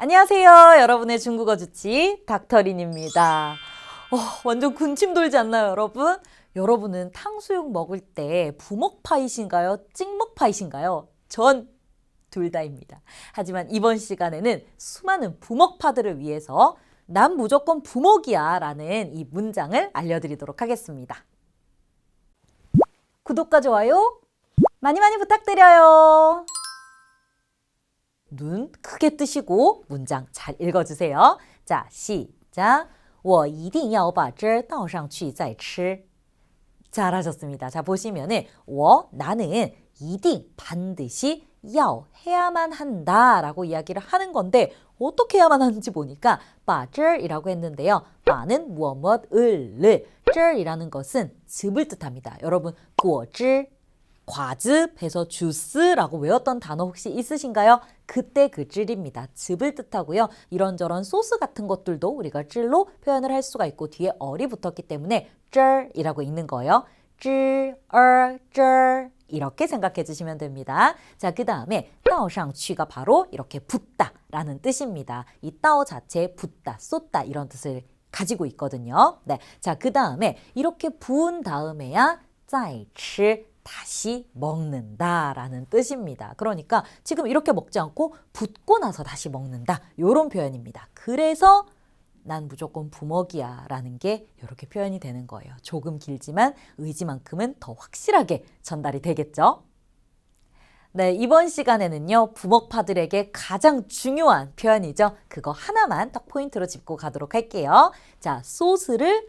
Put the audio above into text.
안녕하세요. 여러분의 중국어 주치 닥터린입니다. 어, 완전 군침 돌지 않나요, 여러분? 여러분은 탕수육 먹을 때 부먹파이신가요? 찍먹파이신가요? 전 둘 다입니다. 하지만 이번 시간에는 수많은 부먹파들을 위해서 난 무조건 부먹이야 라는 이 문장을 알려드리도록 하겠습니다. 구독과 좋아요 많이 많이 부탁드려요. 눈 크게 뜨시고 문장 잘 읽어주세요. 자, 시작. 我一定要把汁儿倒上去再吃. 잘하셨습니다. 자, 보시면은 我 나는 一定 반드시 要 해야만 한다라고 이야기를 하는 건데 어떻게 해야만 하는지 보니까 把汁이라고 했는데요. 把는 무엇 무엇을 汁이라는 것은 즙을 뜻합니다. 여러분 果汁 과즙해서 주스라고 외웠던 단어 혹시 있으신가요? 그때 그 찔입니다. 즙을 뜻하고요. 이런저런 소스 같은 것들도 우리가 찔로 표현을 할 수가 있고 뒤에 얼이 붙었기 때문에 찔이라고 읽는 거예요. 찔, 얼, 찔 이렇게 생각해 주시면 됩니다. 자, 그 다음에 따오상 취가 바로 이렇게 붙다 라는 뜻입니다. 이 따오 자체에 붙다, 쏟다 이런 뜻을 가지고 있거든요. 네, 자, 그 다음에 이렇게 부은 다음에야 짜이치 다시 먹는다라는 뜻입니다. 그러니까 지금 이렇게 먹지 않고 붓고 나서 다시 먹는다. 요런 표현입니다. 그래서 난 무조건 부먹이야 라는 게 이렇게 표현이 되는 거예요. 조금 길지만 의지만큼은 더 확실하게 전달이 되겠죠? 네, 이번 시간에는요, 부먹파들에게 가장 중요한 표현이죠. 그거 하나만 딱 포인트로 짚고 가도록 할게요. 자, 소스를